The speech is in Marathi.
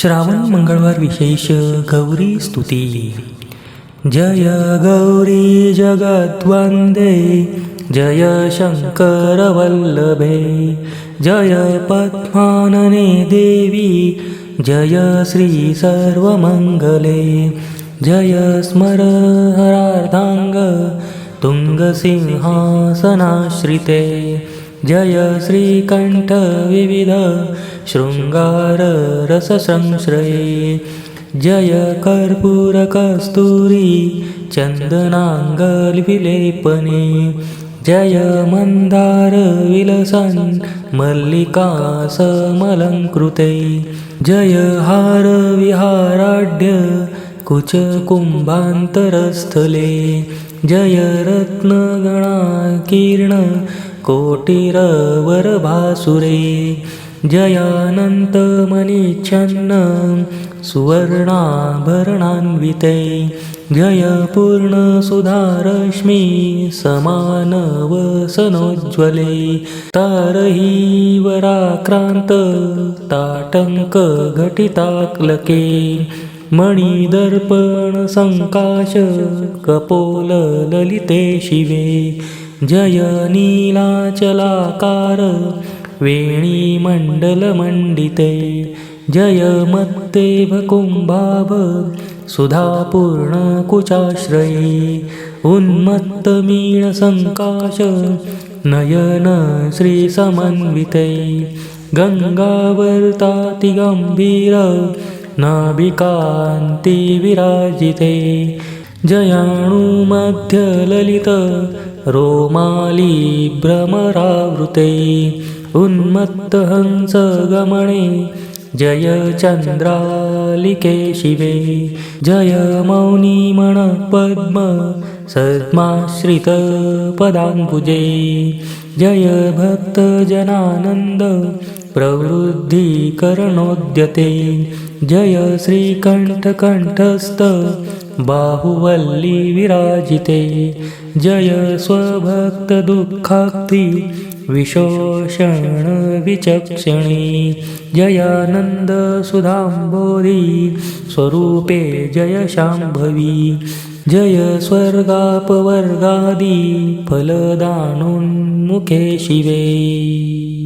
श्रावण मंगळवार विशेष गौरी स्तुती। जय गौरी जगद्वंदे जय शंकर वल्लभे जय पद्मानने देवी जय श्री सर्वमंगले जय स्मर हरार्धांग तुङ्गसिंहासनाश्रिते। जय श्रीकण्ठ विविध शृङ्गाररससंश्रये जय कर्पूरकस्तूरी चन्दनाङ्गविलेपने जय मन्दार विलसन् मल्लिकासमलङ्कृते जय हार विहाराढ्य कुचकुम्भान्तरस्थले जय रत्नगणाकीर्ण कोटिरवरभासुरे जयानन्तमणिच्छन्न सुवर्णाभरणान्विते जय पूर्णसुधारश्मि समानवसनोज्ज्वले तारही वराक्रान्त ताटङ्कघटिताक्लके मणिदर्पणसङ्काश कपोलललिते शिवे। जय नीलाचलाकार वेणी वेणीमण्डलमण्डिते जय मत्तेभकुम्भाभ सुधापूर्णकुचाश्रये उन्मत्तमीणसङ्काश नयन श्रीसमन्विते नाभिकान्ति विराजिते जयाणुमध्यललित रोमाली भ्रमरावृते उन्मत्तहंसगमणे जयचन्द्रालिके शिवे जय सद्माश्रित सद्माश्रितपदाम्बुजे जय भक्तजनानन्द प्रवृद्धिकरणोद्यते। जय श्रीकण्ठकण्ठस्थ बाहुवल्ली विराजिते। जय स्वभक्तदुःखाक्ति विशोषणविचक्षणे जयानन्दसुधाम्बोधि स्वरूपे जय शाम्भवी। जय स्वर्गापवर्गादि फलदानोन्मुखे शिवे।